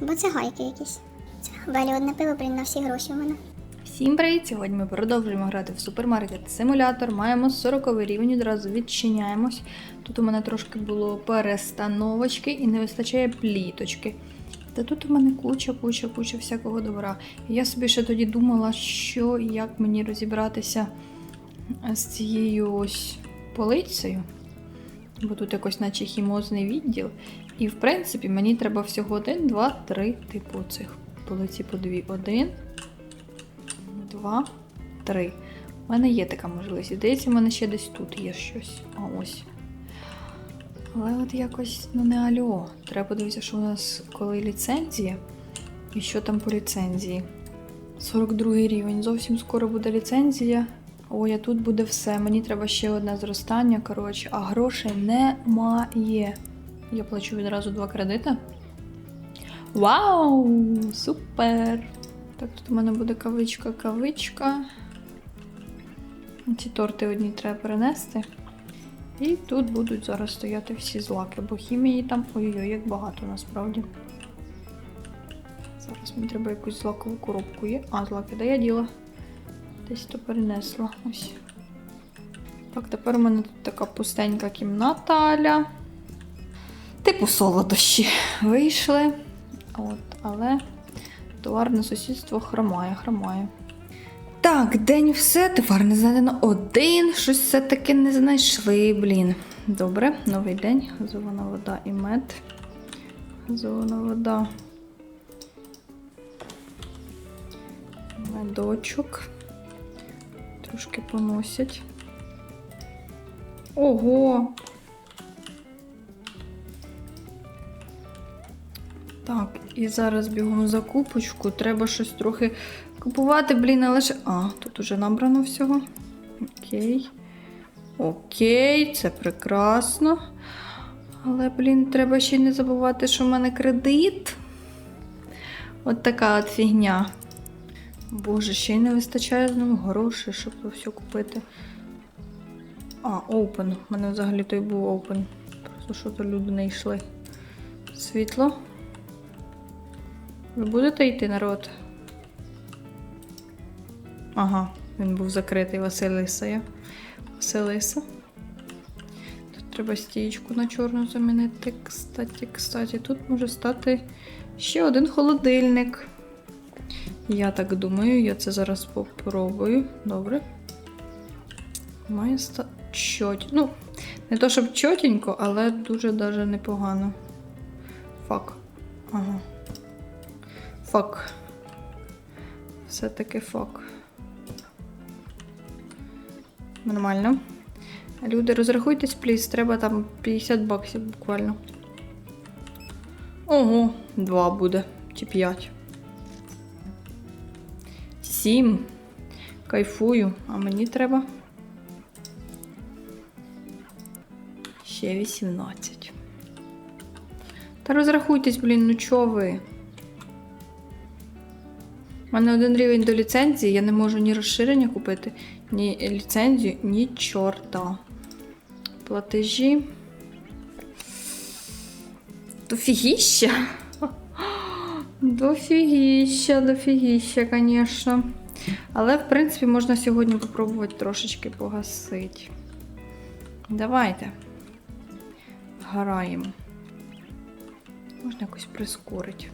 Бо це гайки якісь. Це Валі одне пиво, блін, на всі гроші в мене. Всім привіт! Сьогодні ми продовжуємо грати в супермаркет симулятор. Маємо 40 рівень, одразу відчиняємось. Тут у мене трошки було перестановочки і не вистачає пліточки. Та тут у мене куча, куча, куча всякого добра. Я собі ще тоді думала, що і як мені розібратися з цією ось полицею. Бо тут якось наче хімозний відділ. І в принципі мені треба всього один, два, три типу цих полиці по дві. Один, два, три. У мене є така можливість. Здається, в мене ще десь тут є щось. А ось. Але от якось, ну не альо. Треба подивитися, що у нас коли ліцензія. І що там по ліцензії. 42 рівень. Зовсім скоро буде ліцензія. Ой, а тут буде все. Мені треба ще одне зростання, коротше, а грошей немає. Я плачу відразу два кредити. Вау! Супер! Так, тут у мене буде кавичка, кавичка. Ці торти одні треба перенести. І тут будуть зараз стояти всі злаки, бо хімії там ой-ой, як багато насправді. Зараз мені треба якусь злакову коробку є. А, злаки, де я діла? Десь то перенесла. Ось. Так, тепер у мене тут така пустенька кімната Аля. Типу солодощі вийшли. От, але товарне сусідство хромає, хромає. Так, день все, товар не знайдено один. Щось все-таки не знайшли, блін. Добре, новий день. Газована вода і мед. Газована вода. Медочок. Трошки поносять. Ого! Так, і зараз бігом за купочку. Треба щось трохи купувати, блін, але ще. А, тут уже набрано всього. Окей. Окей, це прекрасно. Але, блін, треба ще й не забувати, що в мене кредит. От така от фігня. Боже, ще й не вистачає знову грошей, щоб все купити. А, open. У мене взагалі той був open. Просто що то люди не йшли. Світло. Ви будете йти, народ? Ага, він був закритий Василиса. є. Василиса. Тут треба стієчку на чорну замінити. Кстати, кстати, тут може стати ще один холодильник. Я так думаю, я це зараз попробую. Добре. Має стати чоть. Ну, не то щоб чотенько, але дуже даже непогано. Фак. Ага. Фак. Все-таки фак. Нормально. Люди, розрахуйтесь, пліс, треба там 50 баксів буквально. Ого, два буде. Чи п'ять. Сім. Кайфую, а мені треба. Ще 18. Та розрахуйтесь, блін, ну чого ви? У мене один рівень до ліцензії, я не можу ні розширення купити, ні ліцензію, ні чорта. Платежі. Дофігіща. Дофігіща, дофігіща, звісно. Але, в принципі, можна сьогодні попробувати трошечки погасити. Давайте. Граємо. Можна якось прискорити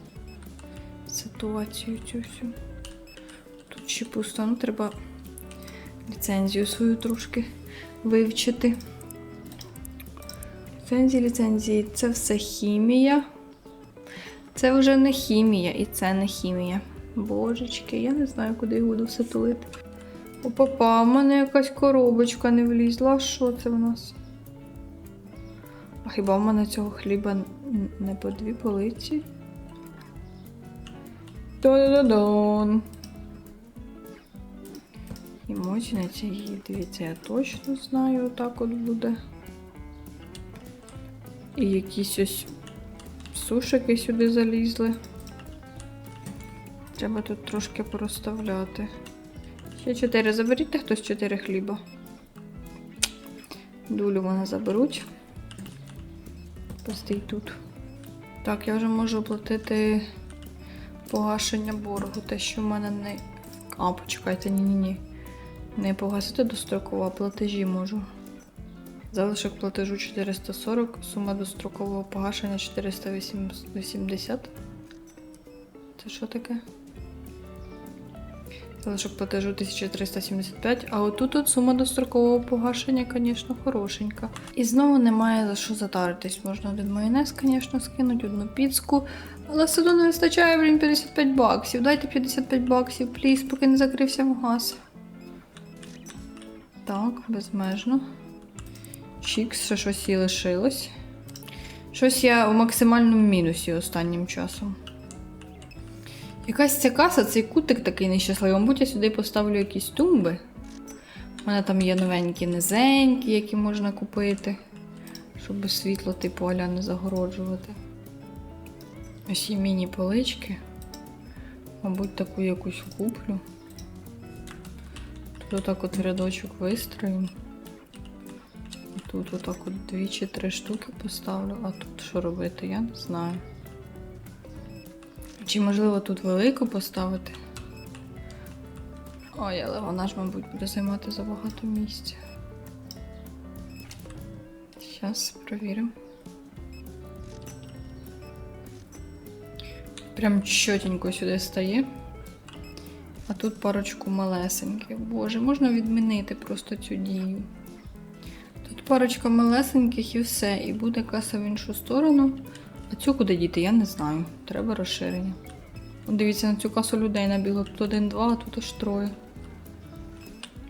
ситуацію цю всю. Тут ще пусто, ну треба ліцензію свою трошки вивчити. Ліцензії, ліцензії, це все хімія. Це вже не хімія, і це не хімія. Божечки, я не знаю, куди я буду все тулити. Опа, в мене якась коробочка не влізла. Що це в нас? А хіба в мене цього хліба не по дві полиці? Та-да-дан. І мочниця її, дивіться, я точно знаю, отак от буде. І якісь ось сушики сюди залізли. Треба тут трошки порозставляти. Ще чотири заберіть хтось чотири хліба. Дулю мене заберуть. Постій тут. Так, я вже можу оплатити Погашення боргу, те, що в мене не. А, почекайте, ні-ні-ні. Не погасити достроково, а платежі можу. Залишок платежу 440, сума дострокового погашення 480. Це що таке? Залишок платежу 1375, а отут от сума дострокового погашення, звісно, хорошенька. І знову немає за що затаритись. Можна один майонез, звісно, скинути, одну піцку. Але все одно не вистачає, блін, 55 баксів. Дайте 55 баксів, пліз, поки не закрився магаз. Так, безмежно. Чікс, ще щось і лишилось. Щось я в максимальному мінусі останнім часом. Якась ця каса, цей кутик такий нещасливий. Мабуть, я сюди поставлю якісь тумби. У мене там є новенькі низенькі, які можна купити, щоб світло типу аля не загороджувати. Є міні-полички. Мабуть, таку якусь куплю. Тут отак от рядочок вистроїмо. Тут отак от дві чи три штуки поставлю, а тут що робити, я не знаю. Чи можливо тут велику поставити? Ой, але вона ж, мабуть, буде займати забагато місця. Зараз провіримо. Прям чотенько сюди стає. А тут парочку малесеньких. Боже, можна відмінити просто цю дію. Тут парочка малесеньких і все. І буде каса в іншу сторону. А цю куди діти, я не знаю. Треба розширення. От дивіться, на цю касу людей набігло. Тут один-два, а тут аж троє.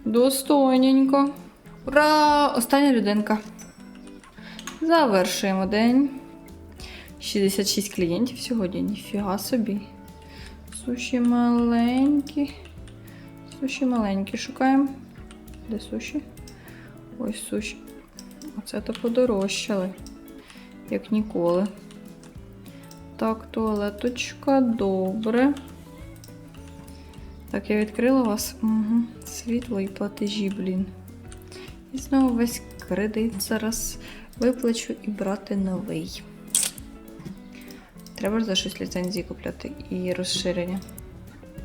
Достойненько. Ура! Остання людинка. Завершуємо день. 66 клієнтів сьогодні, ніфіга собі. Суші маленькі. Суші маленькі шукаємо. Де суші? Ось суші. Оце то подорожчали, як ніколи. Так, туалеточка, добре. Так, я відкрила вас. Угу. Світло і платежі, блін. І знову весь кредит зараз виплачу і брати новий. Треба ж за щось ліцензії купляти і розширення.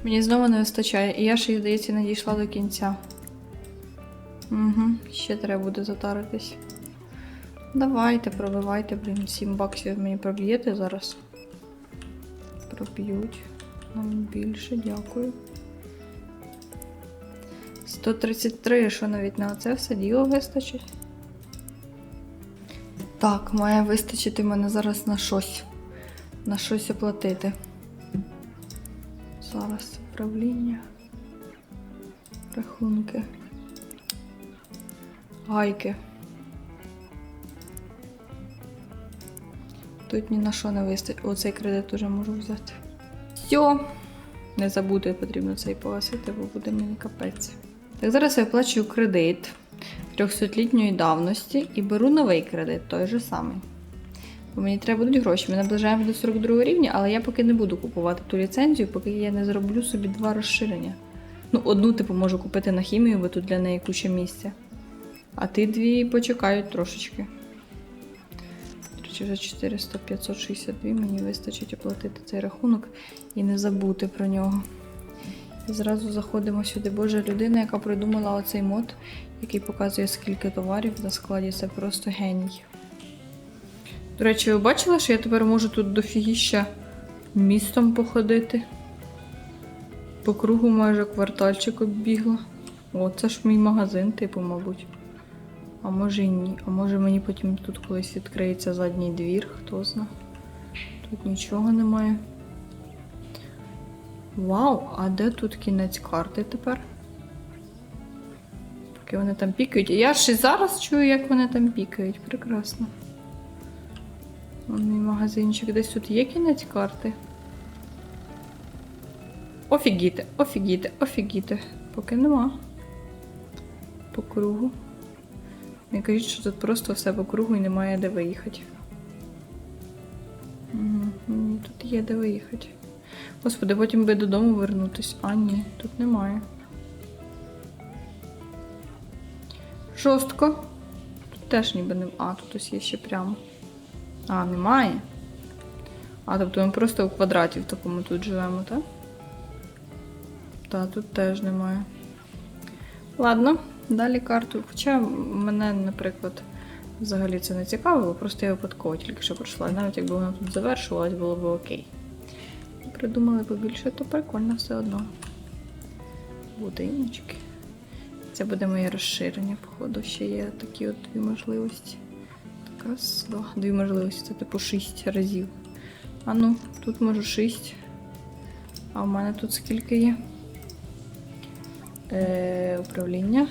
Мені знову не вистачає, і я ще, здається, не дійшла до кінця. Угу, ще треба буде затаритись. Давайте, пробивайте, блін, 7 баксів мені проб'єте зараз. Проб'ють. Нам більше, дякую. 133, що навіть на оце все діло вистачить. Так, має вистачити мене зараз на щось. На щось оплатити. Зараз управління. Рахунки. Гайки. Тут ні на що не вистачить. Оцей кредит уже можу взяти. Все. Не забути, потрібно цей погасити, бо буде мені капець. Так, зараз я оплачую кредит 300-літньої давності і беру новий кредит, той же самий. Бо мені треба будуть гроші. Ми наближаємо до 42 рівня, але я поки не буду купувати ту ліцензію, поки я не зроблю собі два розширення. Ну, одну, типу, можу купити на хімію, бо тут для неї куча місця. А ті дві почекають трошечки. До вже 400 562 мені вистачить оплатити цей рахунок і не забути про нього. І зразу заходимо сюди. Боже, людина, яка придумала оцей мод, який показує, скільки товарів на складі, це просто геній. До речі, ви бачили, що я тепер можу тут дофігіща містом походити? По кругу майже квартальчик оббігла. О, це ж мій магазин, типу, мабуть. А може і ні. А може мені потім тут колись відкриється задній двір, хто зна. Тут нічого немає. Вау, а де тут кінець карти тепер? Поки вони там пікають. Я ж і зараз чую, як вони там пікають. Прекрасно. Вон мій магазинчик. Десь тут є кінець карти. Офігіти, офігіти, офігіти. Поки нема. По кругу. Не кажіть, що тут просто все по кругу і немає де виїхати. Угу, тут є де виїхати. Господи, потім би додому вернутись. А, ні, тут немає. Жорстко. Тут теж ніби не. А, тут ось є ще прямо. А, немає. А, тобто ми просто у квадраті в такому тут живемо, так? Та, тут теж немає. Ладно, далі карту. Хоча мене, наприклад, взагалі це не цікавило, просто я випадково тільки що пройшла. Навіть якби вона тут завершувалась, було б окей. Придумали побільше, то прикольно все одно. Будиночки. Це буде моє розширення, походу. Ще є такі от дві можливості. Раз, два. Дві можливості. Це типу шість разів. А ну, тут можу шість. А в мене тут скільки є? Е, управління.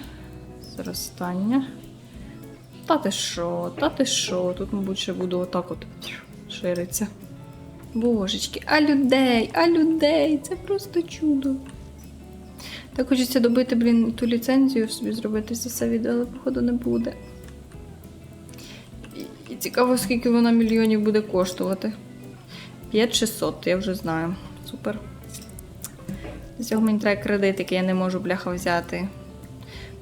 Зростання. Та ти що, та ти що? Тут, мабуть, ще буду отак от шириться. Божечки, а людей, а людей, це просто чудо. Так хочеться добити, блін, ту ліцензію собі зробити за все відео, але походу не буде. Цікаво, скільки вона мільйонів буде коштувати. 5600, я вже знаю. Супер. З цього мені треба кредит, який я не можу бляха взяти.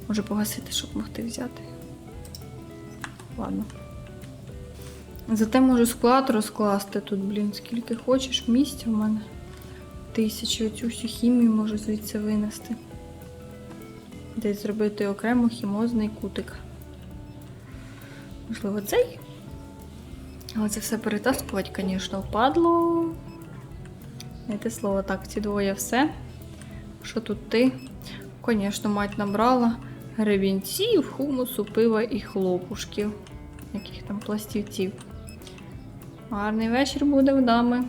Може погасити, щоб могти взяти. Ладно. Зате можу склад розкласти тут, блін, скільки хочеш місця в мене. Тисячі оцю всю хімію можу звідси винести. Десь зробити окремо хімозний кутик. Можливо, цей. Але це все перетаскувати, звісно, впадло. Не слово, так, ці двоє все. Що тут ти? Звісно, мать набрала гребінців, хумусу, пива і хлопушків. Яких там пластівців. Гарний вечір буде в дами.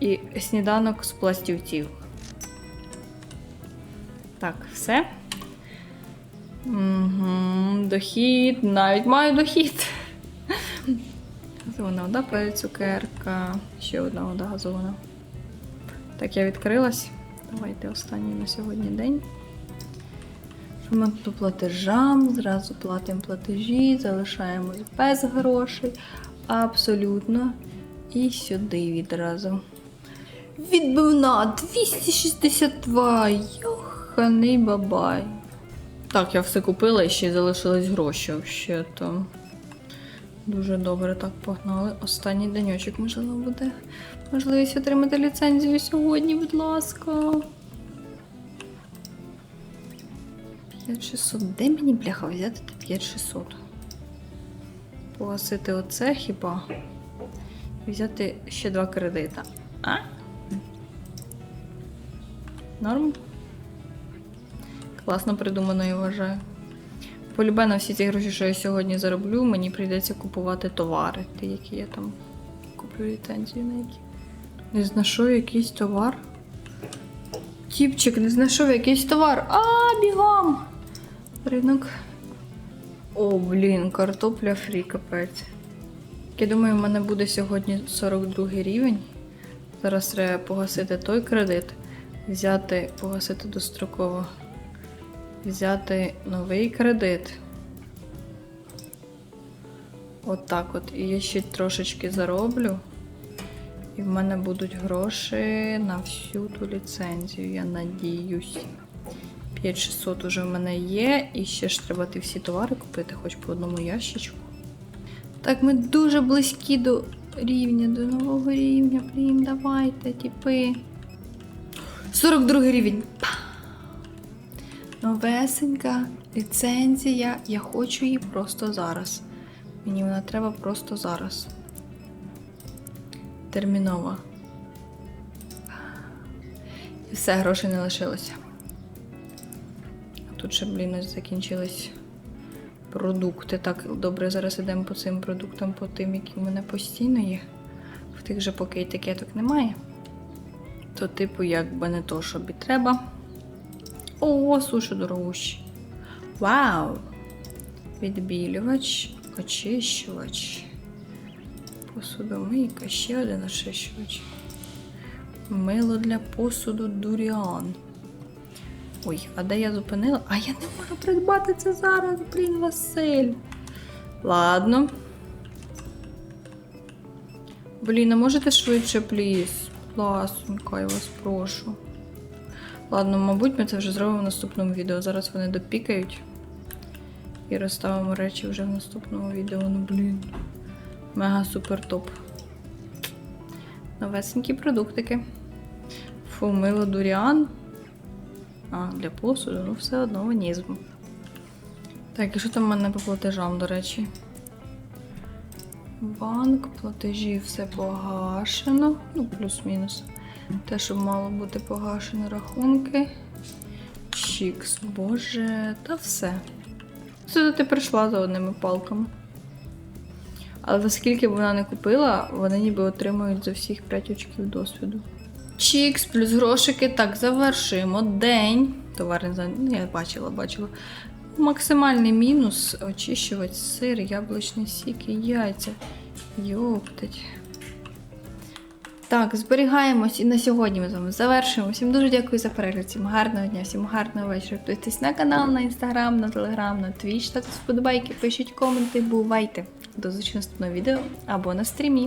І сніданок з пластівців. Так, все. Угу, дохід, навіть маю дохід. Газована вода, цукерка. Ще одна вода газована. Так, я відкрилась. Давайте останній на сьогодні день. Що ми по платежам, зразу платимо платежі, залишаємось без грошей. Абсолютно. І сюди відразу. Відбивна 262. Йоханий бабай. Так, я все купила і ще залишились гроші. Ще то. Дуже добре так погнали. Останній денечок, можливо, буде. Можливість отримати ліцензію сьогодні, будь ласка. 5600. Де мені бляха взяти 5600? Погасити оце хіба? І взяти ще два кредита. А? Норм? Класно придумано, я вважаю. Полюбе на всі ці гроші, що я сьогодні зароблю, мені прийдеться купувати товари, ті, які я там куплю ліцензію на які. Не знайшов якийсь товар. Тіпчик, не знайшов якийсь товар. А, бігом! Ринок. О, блін, картопля фрі, капець. Я думаю, в мене буде сьогодні 42 рівень. Зараз треба погасити той кредит, взяти, погасити достроково, взяти новий кредит. От так от. І я ще трошечки зароблю. І в мене будуть гроші на всю ту ліцензію, я надіюсь. 5600 уже в мене є, і ще ж треба ті всі товари купити, хоч по одному ящичку. Так, ми дуже близькі до рівня, до нового рівня. Блін, давайте, типи. 42 рівень. Новесенька ліцензія. Я хочу її просто зараз. Мені вона треба просто зараз. Термінова. І все, грошей не лишилося. Тут ще, блін, закінчились продукти. Так, добре, зараз йдемо по цим продуктам, по тим, які в мене постійно є. В тих же поки етикеток немає. То, типу, якби не то, що треба. О, суші дорогущі. Вау! Відбілювач, очищувач. Посудомийка, ще один очищувач. Мило для посуду дуріан. Ой, а де я зупинила? А я не можу придбати це зараз, блін, Василь. Ладно. Блін, а можете швидше, пліз? Ласенька, я вас прошу. Ладно, мабуть, ми це вже зробимо в наступному відео. Зараз вони допікають. І розставимо речі вже в наступному відео. Ну, блін. Мега супер топ. Новесенькі продуктики. Фу, мило дуріан. А, для посуду, ну все одно ванізм. Так, і що там в мене по платежам, до речі? Банк, платежі, все погашено. Ну, плюс-мінус. Те, що мало бути погашено рахунки. Чікс, боже, та все. Сюди ти прийшла за одними палками. Але скільки б вона не купила, вони ніби отримують за всіх 5 очків досвіду. Чікс плюс грошики. Так, завершуємо день. Товарний за. Ну, я бачила, бачила. Максимальний мінус очищувати сир, яблучний сік і яйця. Йоптать. Так, зберігаємось і на сьогодні ми з вами завершуємо. Всім дуже дякую за перегляд. Всім гарного дня, всім гарного вечора. Підписуйтесь на канал, на інстаграм, на телеграм, на твіч, ставте вподобайки, пишіть коменти, бувайте. До зустрічі наступного відео або на стрімі.